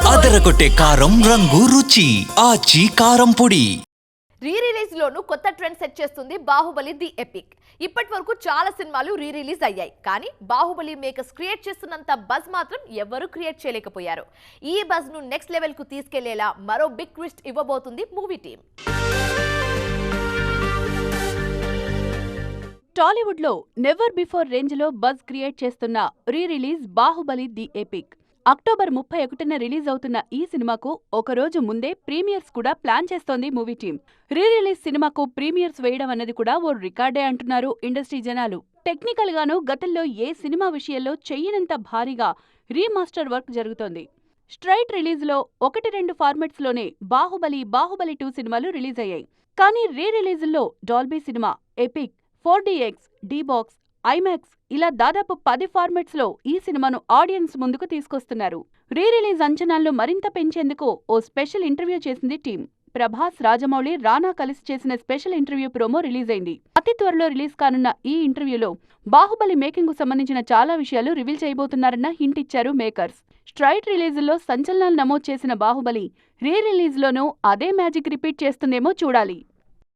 అదరగొట్టే కారం రంగు రుచి ఆచి కారం పొడి. రీ రిలీజ్ లోను కొత్త ట్రెండ్ సెట్ చేస్తుంది బాహుబలి ది ఎపిక్. ఇప్పటి వరకు చాలా సినిమాలు రీ రిలీజ్ అయ్యాయి. కానీ బాహుబలి మేకర్స్ క్రియేట్ చేస్తున్నంత బజ్ మాత్రం ఎవరు క్రియేట్ చేయలేకపోయారు. ఈ బజ్ను నెక్స్ట్ లెవెల్కు తీసుకెళ్ళేలా మరో బిగ్ ట్విస్ట్ ఇవ్వబోతుంది మూవీ టీం. టాలీవుడ్లో నెవర్ బిఫోర్ రేంజ్లో బజ్ క్రియేట్ చేస్తున్న re release Baahubali the epic. October ముప్పై ఒకటిన రిలీజ్ అవుతున్న ఈ సినిమాకు ఒకరోజు ముందే ప్రీమియర్స్ కూడా ప్లాన్ చేస్తోంది మూవీ టీం రీ రిలీజ్ సినిమాకు ప్రీమియర్స్ వేయడం అన్నది కూడా ఓ రికార్డే అంటున్నారు ఇండస్ట్రీ జనాలు. టెక్నికల్ గాను గతంలో ఏ సినిమా విషయంలో చెయ్యనంత భారీగా రీమాస్టర్ వర్క్ జరుగుతోంది. స్ట్రైట్ రిలీజ్లో ఒకటి రెండు ఫార్మెట్స్లోనే బాహుబలి బాహుబలి టూ సినిమాలు రిలీజ్ అయ్యాయి. కానీ రీ రిలీజుల్లో Dolby cinema epic four DX D box IMAX ఇలా దాదాపు పది ఫార్మెట్స్లో ఈ సినిమాను ఆడియన్స్ ముందుకు తీసుకొస్తున్నారు. రీ రిలీజ్ అంచనాలను మరింత పెంచేందుకు ఓ స్పెషల్ ఇంటర్వ్యూ చేసింది టీం ప్రభాస్ రాజమౌళి రానా కలిసి చేసిన స్పెషల్ ఇంటర్వ్యూ ప్రోమో రిలీజ్ అయింది అతి త్వరలో రిలీజ్ కానున్న ఈ ఇంటర్వ్యూలో బాహుబలి మేకింగ్కు సంబంధించిన చాలా విషయాలు రివీల్ చేయబోతున్నారన్న హింట్ ఇచ్చారు మేకర్స్. స్ట్రైట్ రిలీజుల్లో సంచలనాలు నమోదు చేసిన బాహుబలి రీ రిలీజ్లోనూ అదే మ్యాజిక్ రిపీట్ చేస్తుందేమో చూడాలి.